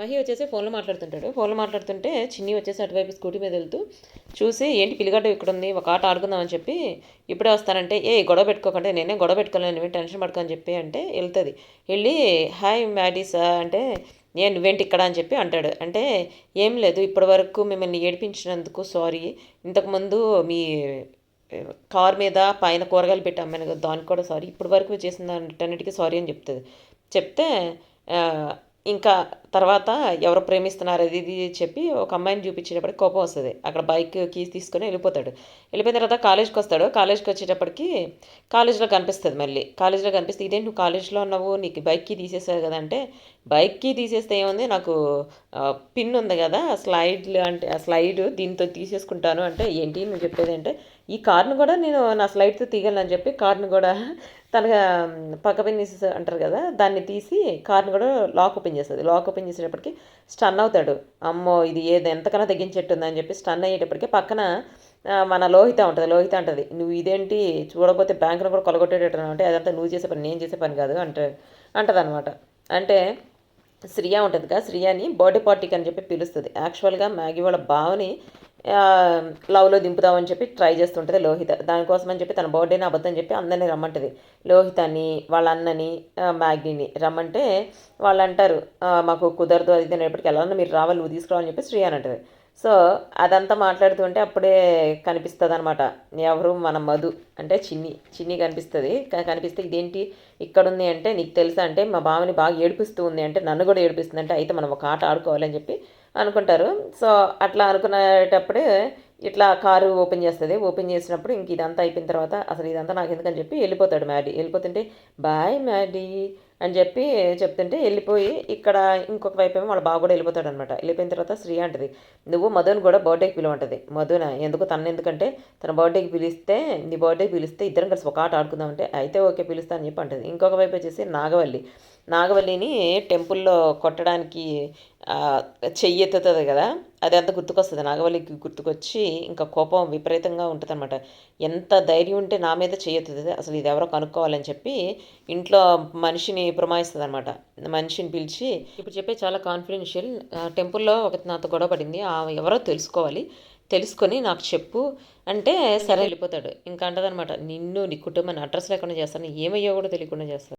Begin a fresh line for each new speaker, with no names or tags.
మహి వచ్చేసి ఫోన్లో మాట్లాడుతుంటాడు. ఫోన్లో మాట్లాడుతుంటే చిన్ని వచ్చేసి అటువైపు స్కూటీ మీద వెళ్తూ చూసి ఏంటి పిల్లిగడ్డ ఇక్కడ ఉంది? ఒక ఆట ఆడుకుందామని చెప్పి ఇప్పుడే వస్తానంటే ఏ గొడవ పెట్టుకోకంటే నేనే గొడవ పెట్టుకోలేను. టెన్షన్ పడకని చెప్పి అంటే వెళ్తుంది. వెళ్ళి హాయ్ మ్యాడీసా అంటే నేను నువ్వేంటి ఇక్కడ అని చెప్పి అంటాడు. అంటే ఏం లేదు. ఇప్పటి వరకు మిమ్మల్ని ఏడిపించినందుకు సారీ ఇంతకుముందు మీ కార్ మీద పైన కూరగాయలు పెట్టి అమ్మాను కదా దానికి కూడా సారీ ఇప్పటి వరకు చేసిన అన్నిటికీ సారీ అని చెప్తుంది. చెప్తే ఇంకా తర్వాత ఎవరు ప్రేమిస్తున్నారు అది ఇది చెప్పి ఒక అమ్మాయిని చూపించేటప్పటికి కోపం వస్తుంది. అక్కడ బైక్ కీస్ తీసుకొని వెళ్ళిపోతాడు. వెళ్ళిపోయిన తర్వాత కాలేజ్కి వస్తాడు. కాలేజ్కి వచ్చేటప్పటికి కాలేజ్లో కనిపిస్తుంది మళ్ళీ. కాలేజ్లో కనిపిస్తే ఇదేంటి నువ్వు కాలేజ్లో ఉన్నావు? నీకు బైక్కి తీసేస్తావు తీసేసావు కదా అంటే బైక్కి తీసేస్తే ఏముంది? నాకు పిన్ ఉంది కదా స్లైడ్ అంటే ఆ స్లైడ్ దీంతో తీసేసుకుంటాను అంటే ఏంటి నువ్వు చెప్పేది అంటే ఈ కార్ను కూడా నేను నా స్లైడ్తో తీగలను అని చెప్పి కార్ను కూడా తన పక్క పెన్నీస్ అంటారు కదా దాన్ని తీసి కార్ని కూడా లాక్ ఓపెన్ చేస్తుంది. లాక్ ఓపెన్ చేసేటప్పటికి స్టన్ అవుతాడు. అమ్మో ఇది ఏది ఎంతకన్నా తగ్గించేట్టుందని చెప్పి స్టన్ అయ్యేటప్పటికి పక్కన మన లోహిత ఉంటుంది లోహిత అంటది. నువ్వు ఇదేంటి చూడకపోతే బ్యాంకును కూడా కొలగొట్టేటట్టు అంటే అదంతా నువ్వు చేసే పని నేను చేసే పని కాదు అంటే అంటది అనమాట అంటే శ్రియా ఉంటుంది కదా శ్రియాని బర్త్డే పార్టీకి అని చెప్పి పిలుస్తుంది. యాక్చువల్గా మ్యాగీ వాళ్ళ బావని లవ్లో దింపుదామని చెప్పి ట్రై చేస్తుంటుంది లోహిత. దానికోసం అని చెప్పి తన బర్త్డేని అబద్ధం చెప్పి అందరినీ రమ్మంటుంది. లోహితాన్ని వాళ్ళ అన్నని మ్యాగ్నీని రమ్మంటే వాళ్ళు అంటారు మాకు కుదరదు అది తినేటప్పటికి ఎలా మీరు రావాలి నువ్వు తీసుకురావాలని చెప్పి శ్రీ అని అంటుంది. సో అదంతా మాట్లాడుతుంటే అప్పుడే కనిపిస్తుంది అనమాట ఎవరు మన మధు అంటే చిన్ని చిన్ని కనిపిస్తుంది. కనిపిస్తే ఇదేంటి ఇక్కడుంది అంటే నీకు తెలుసా అంటే మా బావని బాగా ఏడిపిస్తూ ఉంది అంటే నన్ను కూడా ఏడిపిస్తుంది అంటే అయితే మనం ఒక ఆట ఆడుకోవాలని చెప్పి అనుకుంటారు. సో అట్లా అనుకునేటప్పుడే ఇట్లా కారు ఓపెన్ చేస్తుంది. ఓపెన్ చేసినప్పుడు ఇంక ఇదంతా అయిపోయిన తర్వాత అసలు ఇదంతా నాకు ఎందుకని చెప్పి వెళ్ళిపోతాడు మ్యాడీ. వెళ్ళిపోతుంటే బాయ్ మ్యాడీ అని చెప్పి చెప్తుంటే వెళ్ళిపోయి ఇక్కడ ఇంకొక వైపు ఏమో వాళ్ళ బాగు కూడా వెళ్ళిపోతాడు అనమాట వెళ్ళిపోయిన తర్వాత శ్రీ అంటది నువ్వు మధుని కూడా బర్త్డేకి పిలువంటది మధున? ఎందుకు? తన ఎందుకంటే తన బర్త్డేకి పిలిస్తే నీ బర్త్డేకి పిలిస్తే ఇద్దరం కలిసి ఒక ఆట ఆడుకుందామంటే అయితే ఓకే పిలుస్తా అని చెప్పి అంటది. ఇంకొక వైపు వచ్చేసి నాగవల్లి. నాగవల్లిని టెంపుల్లో కొట్టడానికి చెయ్యి ఎత్తుతుంది కదా అది అంత గుర్తుకొస్తుంది. నాగవల్లికి గుర్తుకొచ్చి ఇంకా కోపం విపరీతంగా ఉంటుంది అనమాట ఎంత ధైర్యం ఉంటే నా మీద చెయ్యెత్తుతుంది అసలు ఇది ఎవరో కనుక్కోవాలని చెప్పి ఇంట్లో మనిషిని పురమాయిస్తుంది అనమాట మనిషిని పిలిచి ఇప్పుడు చెప్పే చాలా కాన్ఫిడెన్షియల్ టెంపుల్లో ఒక నాతో గొడవ పడింది. ఎవరో తెలుసుకోవాలి. తెలుసుకొని నాకు చెప్పు అంటే సరే వెళ్ళిపోతాడు. ఇంకా అంటదనమాట నిన్ను నీ కుటుంబాన్ని అడ్రస్ లేకుండా చేస్తాను. ఏమయ్యో కూడా తెలియకుండా చేస్తాను.